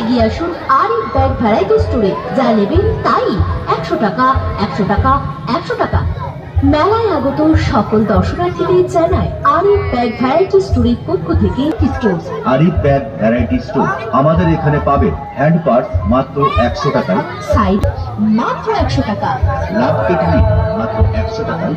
এগিয়ে আসুন Arif bag variety স্টোরে যা নেবেন তাই। একশো টাকা একশো টাকা একশো টাকা। মেলায় আগত সকল দর্শনার্থীদের জানায় আরিফ ব্যাগ ভ্যারাইটি স্টোরের পক্ষ থেকে store Arif bag variety store আমাদের এখানে পাবেন হ্যান্ড পার্স মাত্র একশো টাকায়। সাইড মাত্র একশো টাকা। লাভ কেটলি মাত্র একশো টাকায়।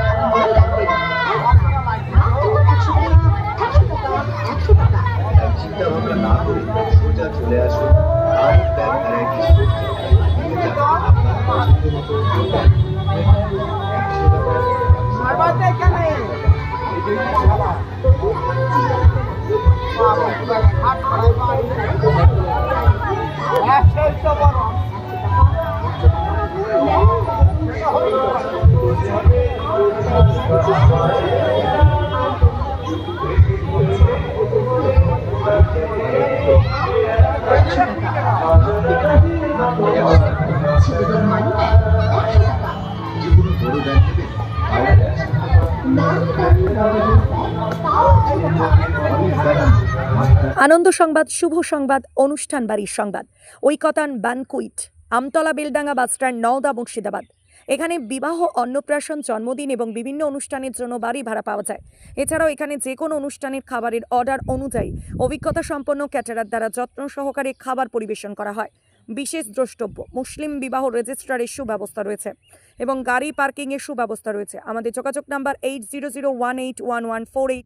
আপনার পছন্দ আনন্দ সংবাদ শুভ সংবাদ, অনুষ্ঠান বাড়ির সংবাদ। Oikotan banquet, Amtala Beldanga bus stand Nowda Murshidabad. এখানে বিবাহ, অন্নপ্রাশন, জন্মদিন এবং বিভিন্ন অনুষ্ঠানের জন্য বাড়ি ভাড়া পাওয়া যায়। এছাড়াও এখানে যে কোনো অনুষ্ঠানের খাবারের অর্ডার অনুযায়ী অভিজ্ঞতা সম্পন্ন ক্যাটারার দ্বারা যত্ন সহকারে খাবার পরিবেশন করা হয়। বিশেষ দ্রষ্টব্য। মুসলিম বিবাহ রেজিস্ট্রারের সুব্যবস্থা রয়েছে এবং গাড়ি পার্কিংয়ের সুব্যবস্থা রয়েছে। আমাদের যোগাযোগ number eight zero zero one eight one one four eight